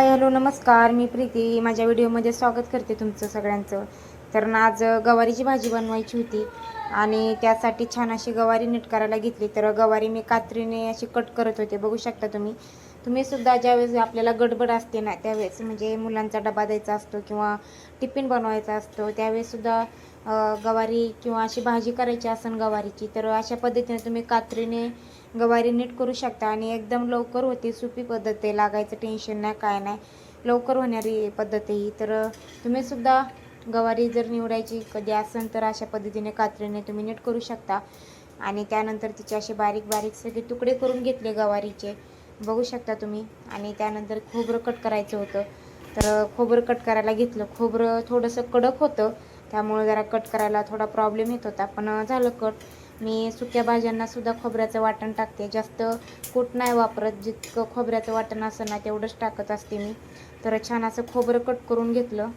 Hello नमस्कार. मी प्रीती. माझ्या व्हिडिओमध्ये स्वागत करते तुमचं सगळ्यांचं. तर ना आज गवारीची भाजी बनवायची होती आणि त्यासाठी छान अशी गवारी नीट करायला घेतली. तर गवारी मी कात्रीने अशी कट करत होते. बघू शकता तुम्ही. तुम्ही सुद्धा ज्यावेळेस आपल्याला गडबड असते ना त्यावेळेस म्हणजे मुलांचा डबा द्यायचा असतो किंवा टिफिन बनवायचा असतो त्यावेळेस सुद्धा गवारी किंवा अशी भाजी करायची असेल गवारीची तर अशा पद्धतीने तुम्ही कात्रीने गवारी नीट करू शकता आणि एकदम लवकर होते सोपी पद्धत आहे लागायचं टेन्शन नाही काय नाही. लवकर होणारी पद्धत आहे ही. तर तुम्हीसुद्धा गवारी जर निवडायची कधी असेल तर अशा पद्धतीने कात्रीने तुम्ही नीट करू शकता. आणि त्यानंतर तिचे असे बारीक बारीक सगळे तुकडे करून घेतले गवारीचे. बघू शकता तुम्ही. आणि त्यानंतर खोबरं कट करायचं होतं. तर खोबरं कट करायला घेतलं. खोबरं थोडंसं कडक होतं. त्यामुळे जरा कट करायला थोडा प्रॉब्लेम येत होता. पण झालं कट मी सुक्या भाज्यांनासुद्धा खोबऱ्याचं वाटण टाकते. जास्त कूट नाही वापरत. जितकं खोबऱ्याचं वाटण असं ना तेवढंच टाकत असते मी. तर छान असं खोबरं कट करून घेतलं.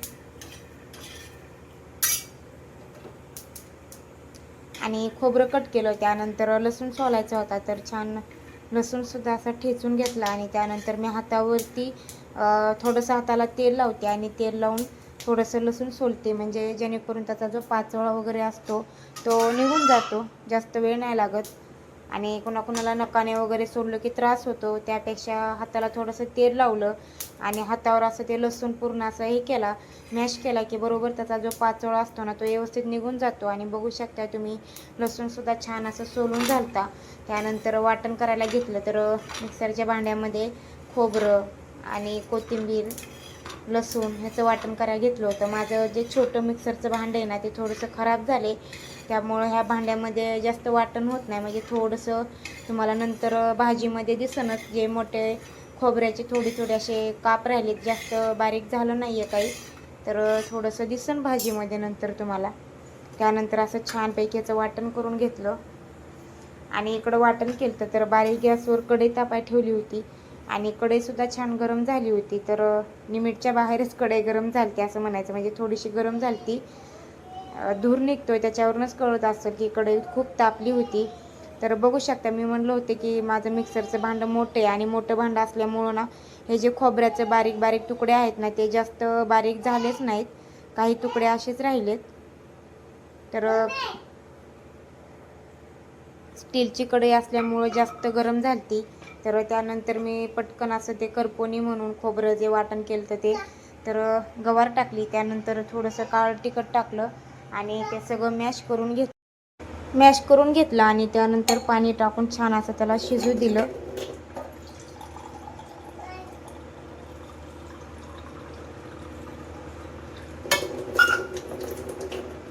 आणि खोबरं कट केलं. त्यानंतर लसूण सोलायचा होता. तर छान लसूणसुद्धा असा ठेचून घेतला. आणि त्यानंतर मी हातावरती थोडंसं हाताला तेल लावते. आणि तेल लावून थोडंसं लसूण सोलते म्हणजे जेणेकरून त्याचा जो पाचोळा वगैरे असतो तो निघून जातो. जास्त वेळ नाही लागत. आणि कुणाकुणाला नकाने वगैरे सोडलं की त्रास होतो त्यापेक्षा हाताला थोडंसं तेल लावलं आणि हातावर असं ते लसूण पूर्ण असं हे केला मॅश केला की बरोबर त्याचा जो पाचोळा असतो ना तो व्यवस्थित निघून जातो. आणि बघू शकता तुम्ही लसूणसुद्धा छान असं सोलून घालता त्यानंतर वाटण करायला घेतलं तर मिक्सरच्या भांड्यामध्ये खोबरं आणि कोथिंबीर लसूण ह्याचं वाटण करायला घेतलं होतं. माझं जे छोटं मिक्सरचं भांडं आहे ना ते थोडंसं खराब झाले. त्यामुळं ह्या भांड्यामध्ये जास्त वाटण होत नाही. म्हणजे थोडंसं तुम्हाला नंतर भाजीमध्ये दिसणच जे मोठे खोबऱ्याचे थोडी थोडे असे काप राहिलेत जास्त बारीक झालं नाही आहे काही. तर थोडंसं दिसन भाजीमध्ये नंतर तुम्हाला. त्यानंतर असं छानपैकी याचं वाटण करून घेतलं. आणि इकडं वाटण केलं तर बारीक गॅसवर कढई तापाय ठेवली होती. आणि कढईसुद्धा छान गरम झाली होती तर निमिटच्या बाहेरच कढई गरम झालती असं म्हणायचं. म्हणजे थोडीशी गरम झालती. धूर निघतोय त्याच्यावरूनच कळत असतं की कढई खूप तापली होती. तर बघू शकता मी म्हणलं होते की माझं मिक्सरचं भांडं मोठं आहे आणि मोठं भांडं असल्यामुळं ना हे जे खोबऱ्याचं बारीक बारीक तुकडे आहेत ना ते जास्त बारीक झालेच नाहीत. काही तुकडे असेच राहिलेत. तर स्टीलची कढई असल्यामुळं जास्त गरम झालती. तर त्यानंतर मी पटकन असं ते करपोनी म्हणून खोबरं जे वाटण केलं तर ते तर गवार टाकली. त्यानंतर थोडंसं काळ तिखट टाकलं आणि ते सगळं मॅश करून घेत मॅश करून घेतलं आणि त्यानंतर पाणी टाकून छान असं त्याला शिजू दिलं.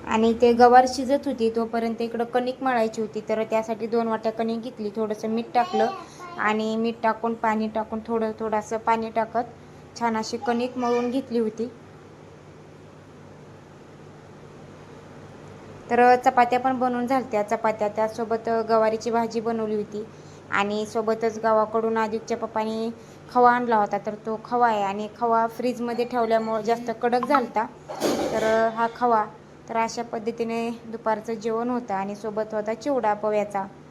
आणि ते गवार शिजत होती तोपर्यंत इकडं कणिक मळायची होती. तर त्यासाठी दोन वाट्या कणिक घेतली. थोडंसं मीठ टाकलं. आणि मीठ टाकून पाणी टाकून थोडं थोडंसं पाणी टाकत छान अशी कणिक मळून घेतली होती. तर चपात्या पण बनवून झालत्या. चपात्या त्यासोबत गवारीची भाजी बनवली होती. आणि सोबतच गावाकडून आदित्यच्या पप्पाने खवा आणला होता. तर तो खवा आहे आणि खवा फ्रीजमध्ये ठेवल्यामुळं जास्त कडक झालता. तर हा खवा तर अशा पद्धतीने दुपारचं जेवण होतं आणि सोबत होता चिवडा पव्याचा